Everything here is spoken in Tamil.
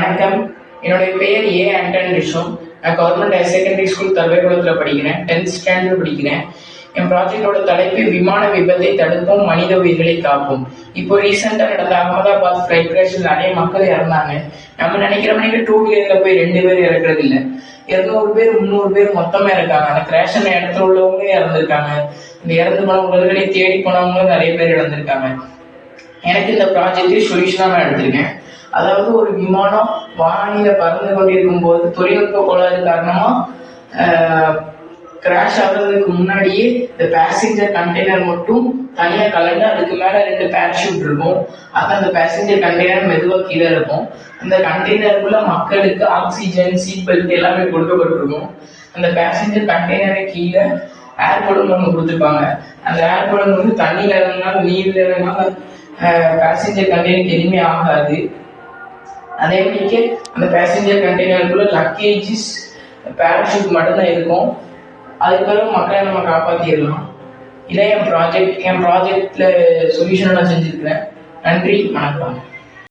வணக்கம். என்னுடைய பெயர் ஏ. ஆண்டன் ரிஷோம். நான் கவர்மெண்ட் ஹையர் செகண்டரி ஸ்கூல் தர்வைகுளத்தில் படிக்கிறேன். டென்த் ஸ்டாண்டர்ட் படிக்கிறேன். என் ப்ராஜெக்டோட தலைப்பு விமான விபத்தை தடுப்போம் மனித உயிர்களை காப்போம். இப்போ ரீசெண்டாக நடந்த அகமதாபாத் ஃப்ளைட் கிராஷில் நிறைய மக்கள் இறந்தாங்க. நம்ம நினைக்கிற மணிக்கு டூ வீலரில் போய் ரெண்டு பேர் இறக்குறது இல்லை. இருநூறு பேர் முந்நூறு பேர் மொத்தமாக இருக்காங்க அந்த கிராஷ் ஆன இடத்துல உள்ளவங்களே இறந்துருக்காங்க. இந்த இறந்து போன உடல்களை தேடி போனவங்களும் நிறைய பேர் இறந்துருக்காங்க. எனக்கு இந்த ப்ராஜெக்ட் சொல்யூஷனாக நான் எடுத்திருக்கேன். அதாவது ஒரு விமானம் வானில பறந்து கொண்டிருக்கும் போது தொழில்நுட்ப கோளாறு காரணமா கிராஷ் ஆகுறதுக்கு முன்னாடியே இந்த பேசஞ்சர் கண்டெய்னர் மட்டும் தனியா கலந்து அதுக்கு மேல ரெண்டு பேராஷூட் இருக்கும். அது அந்த பேசஞ்சர் கண்டெய்னர் மெதுவாக கீழே இருக்கும். அந்த கண்டெய்னருக்குள்ள மக்களுக்கு ஆக்சிஜன் சீட் பெல்ட் எல்லாமே கொடுக்கப்பட்டிருக்கும். அந்த பேசஞ்சர் கண்டெய்னரை கீழே ஏர் பலூன் ஒன்று கொடுத்துருப்பாங்க. அந்த ஏர் பலூன் வந்து தண்ணியில இருந்தாலும் நீர்ல இருந்தாலும் பேசஞ்சர் கண்டெய்னருக்கு எதுவுமே ஆகாது. அதே அந்த பேசஞ்சர் கண்டெய்னருக்குள்ள லக்கேஜஸ் பேராஷூட் மட்டும்தான் இருக்கும். அதுக்கு பிறகு மக்களை நம்ம காப்பாற்றிடலாம் இதான் என் ப்ராஜெக்ட் என் ப்ராஜெக்டில் சொல்யூஷனை நான் செஞ்சுருக்கிறேன். நன்றி வணக்கம்.